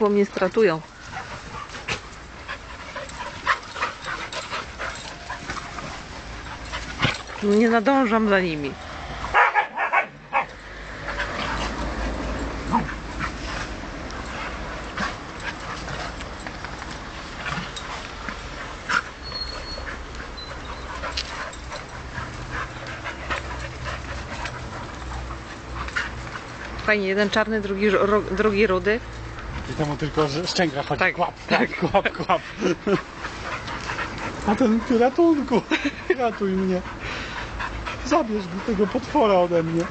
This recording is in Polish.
Bo mnie stratują. Nie nadążam za nimi. Fajnie, jeden czarny, drugi, drugi rudy. I temu tylko że szczęka chodzi. Tak, Kłap, tak. kłap, kłap. A ten ty ratunku, ratuj mnie. Zabierz mi tego potwora ode mnie.